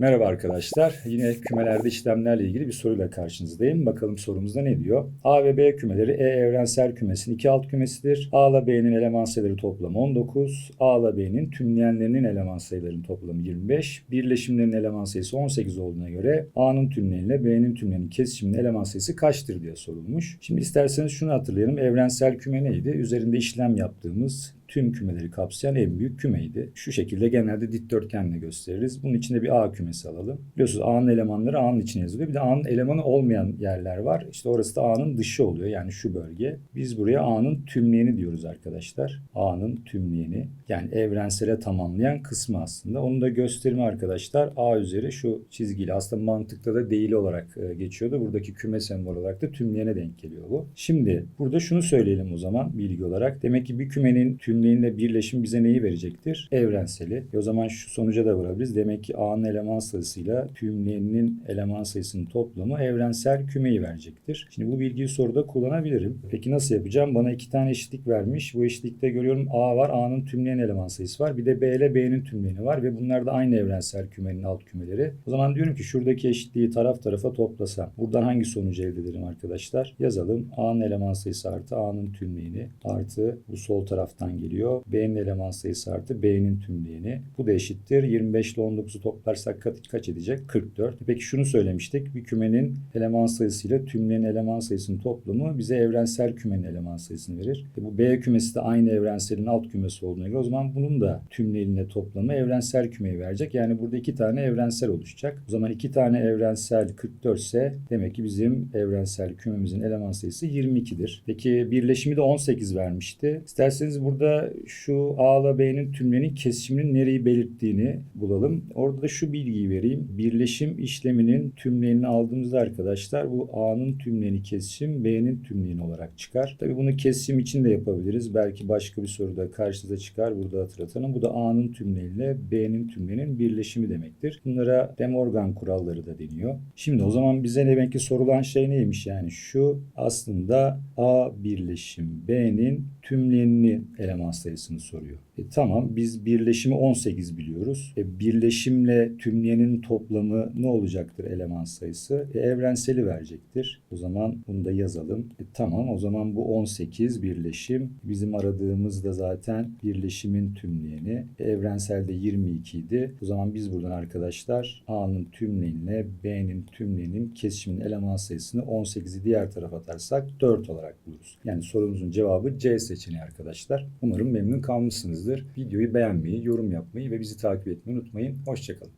Merhaba arkadaşlar. Yine kümelerde işlemlerle ilgili bir soruyla karşınızdayım. Bakalım sorumuzda ne diyor? A ve B kümeleri E evrensel kümesinin iki alt kümesidir. A ile B'nin eleman sayıları toplamı 19. A ile B'nin tümleyenlerinin eleman sayılarının toplamı 25. Birleşimlerin eleman sayısı 18 olduğuna göre A'nın tümleyeniyle B'nin tümleyenin kesişiminin eleman sayısı kaçtır diye sorulmuş. Şimdi isterseniz şunu hatırlayalım. Evrensel küme neydi? Üzerinde işlem yaptığımız tüm kümeleri kapsayan en büyük kümeydi. Şu şekilde genelde dikdörtgenle gösteririz. Bunun içinde bir A kümesi alalım. Biliyorsunuz A'nın elemanları A'nın içine yazılıyor. Bir de A'nın elemanı olmayan yerler var. İşte orası da A'nın dışı oluyor. Yani şu bölge. Biz buraya A'nın tümleyeni diyoruz arkadaşlar. A'nın tümleyeni. Yani evrensele tamamlayan kısmı aslında. Onu da gösterimi arkadaşlar A üzeri şu çizgiyle. Aslında mantıkta da değil olarak e, geçiyordu. Buradaki küme sembol olarak da tümleyene denk geliyor bu. Şimdi burada şunu söyleyelim o zaman bilgi olarak. Demek ki bir kümenin tümleyenle birleşim bize neyi verecektir? Evrenseli. E o zaman şu sonuca da varabiliriz. Demek ki A'nın eleman sayısıyla tümleyeninin eleman sayısının toplamı evrensel kümeyi verecektir. Şimdi bu bilgiyi soruda kullanabilirim. Peki nasıl yapacağım? Bana iki tane eşitlik vermiş. Bu eşitlikte görüyorum A var. A'nın tümleyen eleman sayısı var. Bir de B ile B'nin tümleyeni var ve bunlar da aynı evrensel kümenin alt kümeleri. O zaman diyorum ki şuradaki eşitliği taraf tarafa toplasam. Buradan hangi sonucu elde ederim arkadaşlar? Yazalım. A'nın eleman sayısı artı A'nın tümleyeni artı bu sol taraftan geliyor. B'nin eleman sayısı artı B'nin tümleyeni. Bu da eşittir. 25 ile 19'u toplarsak kaç, edecek? 44. Peki şunu söylemiştik. Bir kümenin eleman sayısıyla tümleyen eleman sayısının toplamı bize evrensel kümenin eleman sayısını verir. E bu B kümesi de aynı evrenselin alt kümesi olduğuna göre o zaman bunun da tümleyenine toplamı evrensel kümeyi verecek. Yani burada iki tane evrensel oluşacak. O zaman iki tane evrensel 44 ise demek ki bizim evrensel kümemizin eleman sayısı 22'dir. Peki birleşimi de 18 vermişti. İsterseniz burada şu A ile B'nin tümlenin kesişiminin nereyi belirttiğini bulalım. Orada da şu bilgiyi vereyim. Birleşim işleminin tümleyenini aldığımızda arkadaşlar bu A'nın tümleyeni kesişim B'nin tümleyeni olarak çıkar. Tabi bunu kesişim için de yapabiliriz. Belki başka bir soruda karşınıza çıkar. Burada hatırlatalım. Bu da A'nın tümleyeniyle B'nin tümleyenin birleşimi demektir. Bunlara De Morgan kuralları da deniyor. Şimdi o zaman bize demek ki sorulan şey neymiş yani şu aslında A birleşim B'nin tümleyenini eleman sayısını soruyor. E, tamam biz birleşimi 18 biliyoruz. E, birleşimle tümleyenin toplamı ne olacaktır eleman sayısı? E, evrenseli verecektir. O zaman bunu da yazalım. E, tamam o zaman bu 18 birleşim. Bizim aradığımız da zaten birleşimin tümleyeni. E, evrenselde 22 idi. O zaman biz buradan arkadaşlar A'nın tümleyenine B'nin tümleyenin kesişimin eleman sayısını 18'i diğer tarafa atarsak 4 olarak buluruz. Yani sorumuzun cevabı C seçeneği arkadaşlar. Umarım memnun kalmışsınızdır. Videoyu beğenmeyi, yorum yapmayı ve bizi takip etmeyi unutmayın. Hoşçakalın.